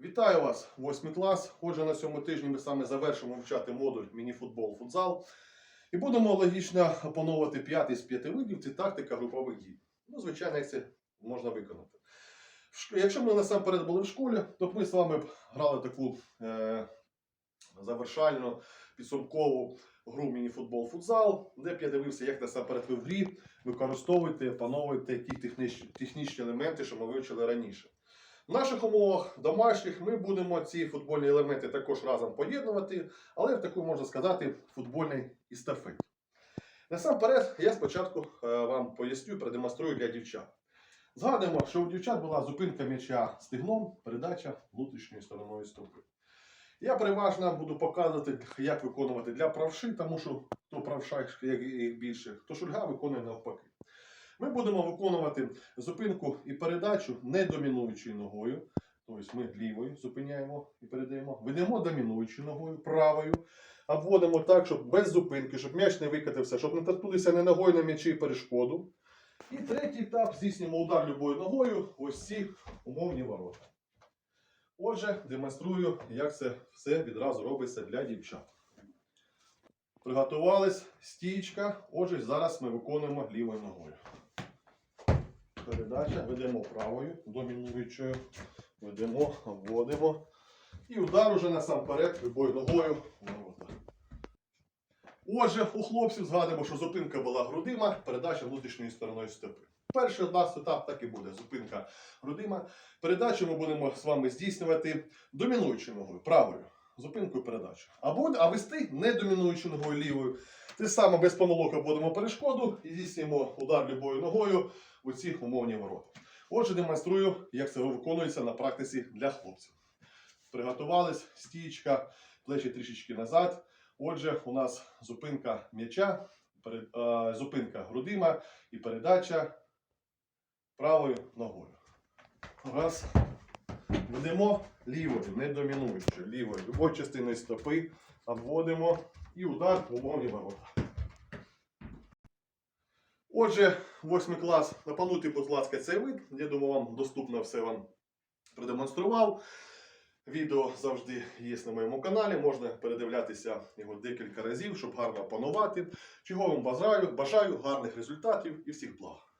Вітаю вас, восьмий клас. Отже, на цьому тижні ми саме завершимо вивчати модуль мініфутбол футзал. І будемо логічно опановувати п'ятий з п'яти видів це тактика групових дій. Ну, звичайно, це можна виконати. Якщо ми насамперед були в школі, то ми з вами грали таку е, завершальну підсумкову гру мініфутбол футзал, де б я дивився, як насамперед ви в грі використовуєте, опановуєте ті технічні, технічні елементи, що ми вивчили раніше. В наших умовах домашніх ми будемо ці футбольні елементи також разом поєднувати, але в таку можна сказати футбольній естафеті. Насамперед, я спочатку е, вам поясню, продемонструю для дівчат. Згадуємо, що у дівчат була зупинка м'яча стегном, передача внутрішньої стороною стопи. Я переважно буду показувати, як виконувати для правши, тому що хто правша, їх більше, хто шульга виконує навпаки. Ми будемо виконувати зупинку і передачу не домінуючою ногою. Тобто ми лівою зупиняємо і передаємо. Ведемо домінуючою ногою, правою. Обводимо так, щоб без зупинки, щоб м'яч не викатився, щоб не торкнулися не ногою на м'ячі перешкоду. І третій етап здійснюємо удар любою ногою ось ці умовні ворота. Отже, демонструю, як це все відразу робиться для дівчат. Приготувались, стійка. Отже, зараз ми виконуємо лівою ногою. Передача, ведемо правою, домінуючою, ведемо, вводимо. І удар уже насамперед любою ногою. Отже, у хлопців згадуємо, що зупинка була грудима, передача внутрішньою стороною стопи. Перший нас етап так і буде. Зупинка грудима. Передачу ми будемо з вами здійснювати домінуючою ногою, правою. Зупинкою передачу. А, буде, а вести не домінуючою ногою лівою. Те саме без помилок обводимо перешкоду і здійснюємо удар любою ногою у ці умовні ворота. Отже, демонструю, як це виконується на практиці для хлопців. Приготувались, стічка, плечі трішечки назад. Отже, у нас зупинка м'яча, е, зупинка грудима і передача правою ногою. Раз. Ведемо лівою, не домінуючи, лівою, любою частиною стопи обводимо і удар в умовні ворота. Отже, восьмий клас, напануйте, будь ласка, цей вид. Я думаю, вам доступно все вам продемонстрував. Відео завжди є на моєму каналі, можна передивлятися його декілька разів, щоб гарно опанувати. Чого вам бажаю, бажаю гарних результатів і всіх благ.